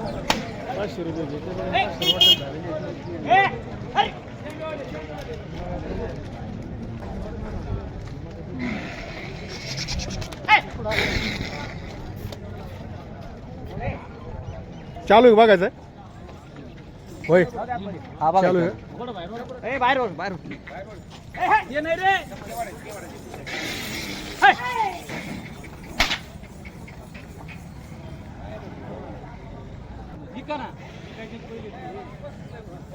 पाचशे रुपये घेते पण पाचशे वाटत झालेली आहेत. चालू आहे बघायचं होय. हा चालू आहे. ए बाहेर हो, बाहेर हो. ये नाही रे इका ना ए वर दे वर दे इथं धरा इथं धरा एवढं काम मी चुकवलं. यांच्याकडे. ए ए ए ए नको करू. पडा रे खंदे रे उभा राहू दे ए जमून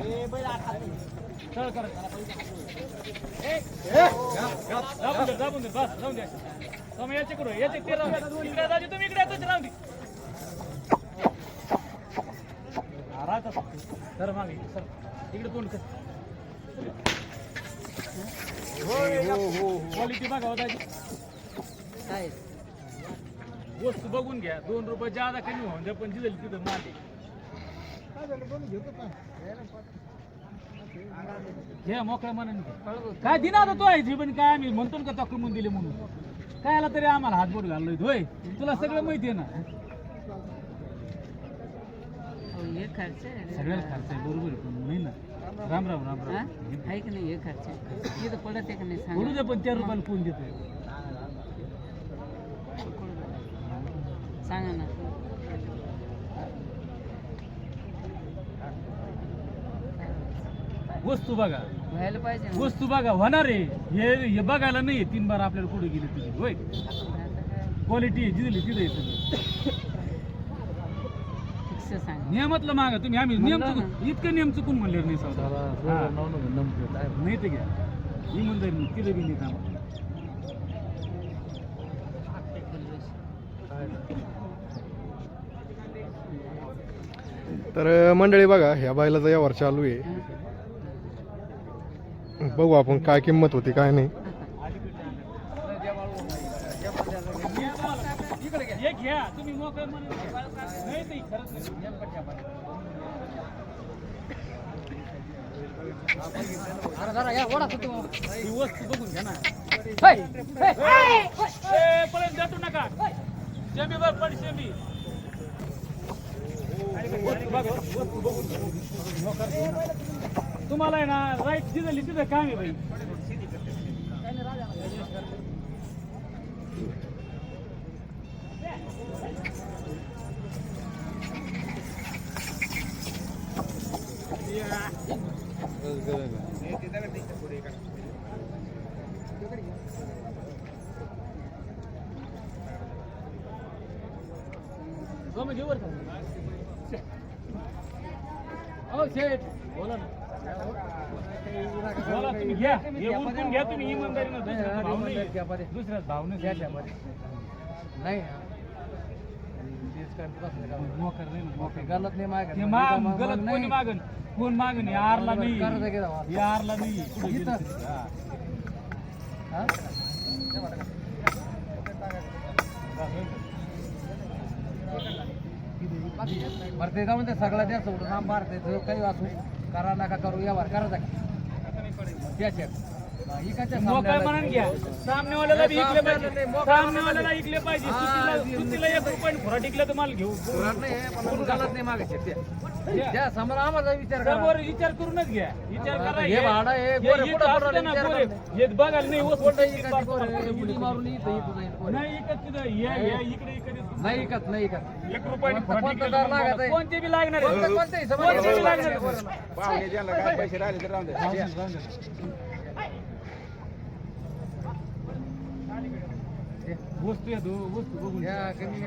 दे दे बस जाऊन याचे करू याचे ते राहू इकडे तुम्ही इकडे येतोच राहू दे राहतात सर मागे सर इकडे तोंड कर क्वालिटी बघा हो काय वस्तू बघून घ्या दोन रुपये जादा कमी होऊन द्या पण दिलेली तिथं मागे. घ्या मोकळ्या मनाने काय दिना तो आहे पण काय आम्ही म्हणतो का तक्र दिले म्हणून? काय आला तरी आम्हाला हातभर घाललोय होय तुला सगळं माहिती आहे ना? हे खर्च आहे. सगळ्याला खर्च आहे बरोबर नाही ना? राम राम राम हा? राम आहे की नाही? हे खर्च आहे. इथं पडत आहे का नाही? सांगा. दे पण चार रुपयाला कोण देतोय? सांगा ना. वस्तू बघा. व्हायला पाहिजे ना. वस्तू बघा होणार आहे. हे हे बघायला नाही तीन बार आपल्याला कुठे गेली तुझी होय? आता काय क्वालिटी आहे जिथली तिथे सगळं. सांगा. नियमातलं मागा तुम्ही. आम्ही नियम म्हणलं चुकून इतकं नियम चुकून म्हणले नाही सौदा हा. नाही ते घ्या. इमानदारी नाही. तिथे बी नाही काम. तर मंडळी बघा ह्या बैलाचा व्यवहार चालू आहे. बघू आपण काय किंमत होती काय नाही. घ्या तुम्ही या ही बघून घ्या ना जातो नका तुम्हाला आहे ना राईट दिलेली तिथं काम आहे बाई. घेऊ हो म्हणजे शेठ बोला ना. बोला तुम्ही घ्या. हे उरकून घ्या तुम्ही इमानदारीनं दुसऱ्याचा भाव नाही. दुसऱ्याच भाव नाही. नाही. मोकर नाही ना, मोकर. गलत नाही माग ते माग गलत कोणी मागन? कोण मागन? हे आरला नाही. कर्ज घे जावा. हे आरला नाही. पुढे गेलं इथं? तरी. हा. बरं ते जाऊन ते सगळं द्या सोडून. नाम मारते जो काही वाचू करा नका करू व्यवहार करायचा का त्याच्यात मनाने घ्या सामनेवाल्याला बी इकले पाहिजे सामनेवाल्याला इकले पाहिजे दिली. सुट्टीला एक रुपये फुरा टिकलं तर मला घेऊ नाही मागायचे ते त्या समोर आम्हाला विचार करा समोर विचार करूनच घ्या विचार करा हे भाडं हे- गोरे इथं पुढं असतं ना, विचार गोरे. करा. हे बघायला नाही वस्तू कोणतं इकडे पाच- पोरं, पाच- हे उडी मारून इथं इथं जाईल पोरं. नाही इकत तिथं या या इकडे इकडे नाही इकत नाही इकत एक रुपयाने कोणतं- फुरा कोणतं दर तर मला लागत आहे? कोणते बी लागणार आहे. कोणतं- कोणतंही समोर कोणते बी लागणार आहे. बोरं लागते. जाऊ दे, जाऊ दे. वस्तू आहे तो वस्तू बघून कमी.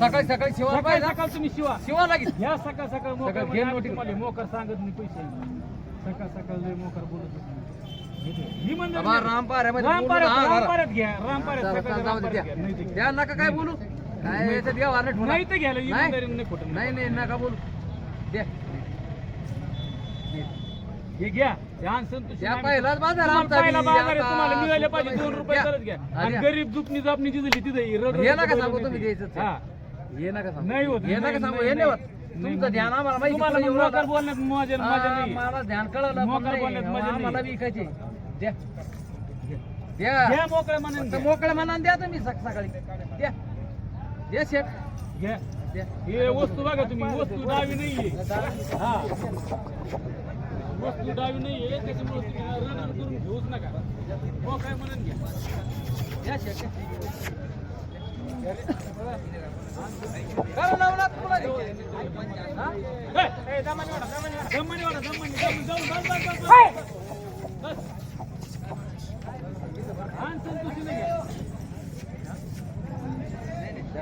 सकाळी सकाळी शिवाय सकाळ तुम्ही शिवा. शिवा लागेल. या सकाळ सकाळ मोकर म्हणजे मोकर सांगत नाही पैसे. सकाळ सकाळ लय मोकर बोलत रामपाऱ्यात घ्या. रामपाऱ्यात घ्या. नका काय बोलू? काय याच्यात व्यवहार नाही ठेवला. नाही तर घ्यायला नाही. इमानदारीने नाही खोटं नाही नाही नका बोलू. द्या हे घ्या. आण संतोषी त्या नामे- पहिलाच बाजार तुम्हाला आमचा पहिला बी, बाजार आहे, आता तुम्हाला मिळाले पाहिजे सुद्धा दोन रुपये द्या. तरच घ्या. आणि द्या. गरीब दुखणी जापणी जिजली तिथे रड- हे रड- नका रड- सांगू रड- तुम्ही द्यायचं हा. हे नका सांगू. नाही होत. हे नका नाही, सांगू. नाही, हे नाही होत. नाही. तुमचं ध्यान आम्हाला माहिती तुम्हाला पडलं मग एवढं मोकार आता. बोलण्यात मजा मजा हा, नाही. मला ध्यान कळलं पण मोकार नाही. बोलण्यात मजा नाही. आम्हाला विकायचे द्या द्या घ्या मोकळ्या मनाने फक्त द्या तुम्ही सक- सकाळी. द्या द्या शेट घ्या. हे वस्तू बघा तुम्ही वस्तू डावी नाहीये. हा. वस्तू डावी नाहीये त्याच्यामुळे तुम्ही रडण करून घेऊच नका. मोकळ्या मनाने घ्या. द्या शेट करा लावला तुला दे. हा? ए, ए, दमाने वाढा, दमाने वाढा, दमाने वाढा, दमाने, दमाने, जाऊन, बस, बस, बस, बस. बस. आण संतोषीने घ्या. मी सांगतो. शेपा द्या. नाही, बंद, बंद. शेपा देऊ तुम्ही तुम्ही कवर राहिले का? अलीकडे बोलले ना काम. नाही मग बा- बाहेरचं नाही आहे.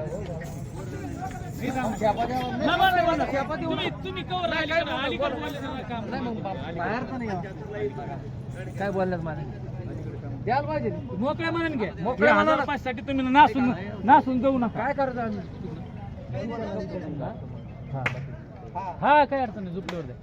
काय बोलल्यात मला द्यायला पाहिजे. मोकळ्या मनाने घ्या. मोकळ्या. हजार पाचसाठी तुम्ही नासून नासून जाऊ नका. काय आम्ही? हा काय अडचण नाही झुपल्यावर द्या.